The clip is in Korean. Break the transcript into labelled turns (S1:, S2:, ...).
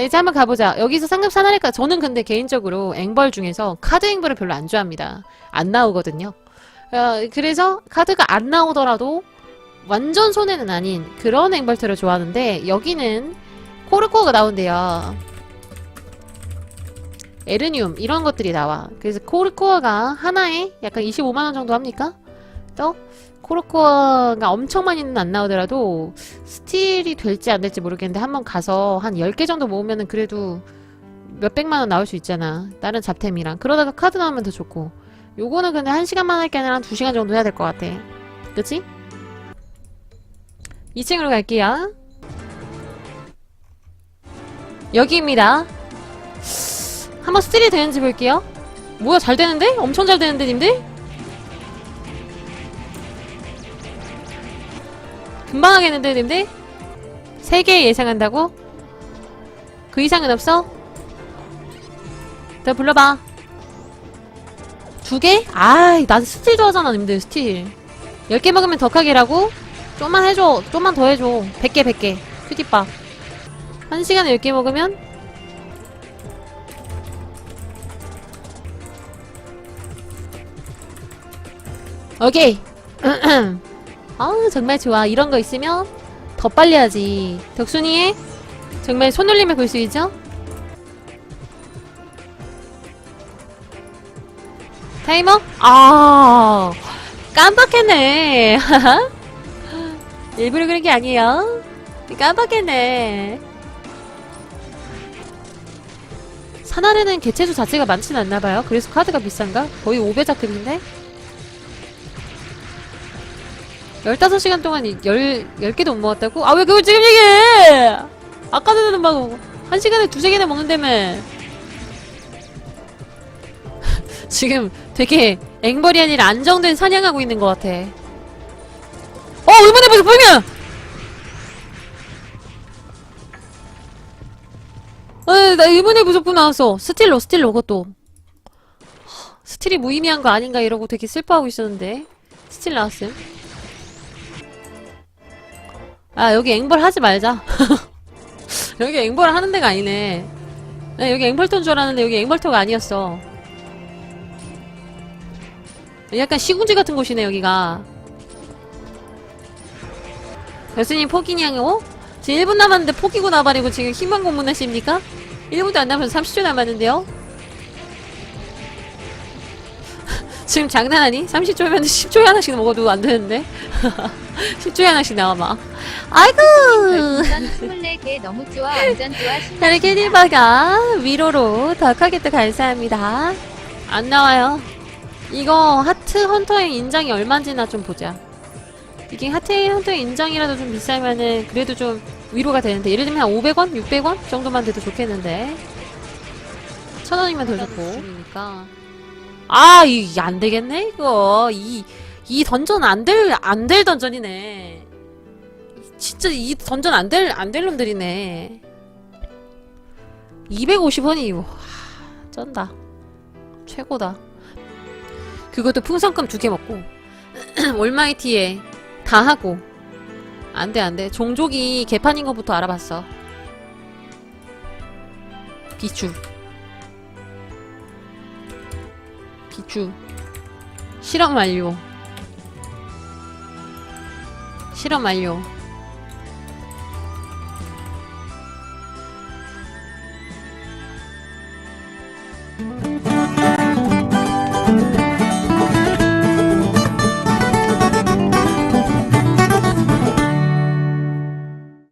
S1: 자, 이제 한번 가보자. 여기서 상급 사나리까 저는 근데 개인적으로 앵벌 중에서 카드 앵벌을 별로 안 좋아합니다. 안 나오거든요. 어, 그래서 카드가 안 나오더라도 완전 손해는 아닌 그런 앵벌트를 좋아하는데 여기는 코르코어가 나온대요. 에르니움 이런 것들이 나와. 그래서 코르코어가 하나에 약간 25만원 정도 합니까? 또 코르코어가 엄청 많이는 안 나오더라도 스틸이 될지 안 될지 모르겠는데 한번 가서 한 10개 정도 모으면은 그래도 몇백만 원 나올 수 있잖아. 다른 잡템이랑. 그러다가 카드 나오면 더 좋고. 요거는 근데 한 시간만 할 게 아니라 한 2시간 정도 해야 될 것 같아. 그치? 2층으로 갈게요. 여기입니다. 한번 스틸이 되는지 볼게요. 뭐야, 잘 되는데? 엄청 잘 되는데, 님들? 금방 하겠는데, 님들? 3개 예상한다고? 그 이상은 없어? 더 불러봐. 두 개? 아이, 난 스틸 좋아하잖아, 님들, 스틸. 10개 먹으면 덕하게라고? 좀만 해줘. 좀만 더 해줘. 100개, 100개. 큐티밥. 한 시간에 10개 먹으면? 오케이. 아우, 정말 좋아. 이런 거 있으면 더 빨리 하지. 덕순이의 정말 손놀림을 볼수 있죠? 타이머? 아, 깜빡했네. 일부러 그런 게 아니에요. 깜빡했네. 사나르는 개체수 자체가 많진 않나봐요. 그래서 카드가 비싼가? 거의 5배작급인데? 15시간 동안 이- 열, 10개도 못 먹었다고? 아, 왜 그걸 지금 얘기해! 아까 전에는 막, 한 시간에 두세 개나 먹는다며. 지금 되게 앵벌이 아니라 안정된 사냥하고 있는 것 같아. 어, 의문의 보석 보이면! 어, 나 의문의 부속품 나왔어. 스틸로, 스틸로, 그것도. 하, 스틸이 무의미한 거 아닌가 이러고 되게 슬퍼하고 있었는데. 스틸 나왔음. 아, 여기 앵벌 하지 말자. 여기 앵벌 하는 데가 아니네. 나 여기 앵벌터인 줄 알았는데 여기 앵벌터가 아니었어. 약간 시궁지 같은 곳이네, 여기가. 교수님 포기냐고? 지금 1분 남았는데 포기고 나발이고 지금 희망 고문하십니까? 1분도 안 남아서 30초 남았는데요? 지금 장난하니? 30초면 10초에 하나씩 먹어도 안 되는데? 10초에 하나씩 나와봐. 아이고!
S2: 별풍선 24개 너무 좋아 완전 좋아 신나
S1: 헬게니바가 위로로 덕하게또 감사합니다. 안 나와요. 이거 하트 헌터의 인장이 얼마인지나 좀 보자. 이게 하트 헌터의 인장이라도 좀 비싸면은 그래도 좀 위로가 되는데 예를 들면 한 500원? 600원? 정도만 돼도 좋겠는데 1000원이면 더 좋고 아, 이게 안 되겠네, 이거. 이, 이 던전 안 될, 안 될 던전이네. 진짜 이 던전 안 될, 안 될 놈들이네. 250원이, 와, 쩐다. 최고다. 그것도 풍선껌 두 개 먹고, 올마이티에 다 하고. 안 돼, 안 돼. 종족이 개판인 것부터 알아봤어. 비추. 비추. 실험 완료. 실험 완료.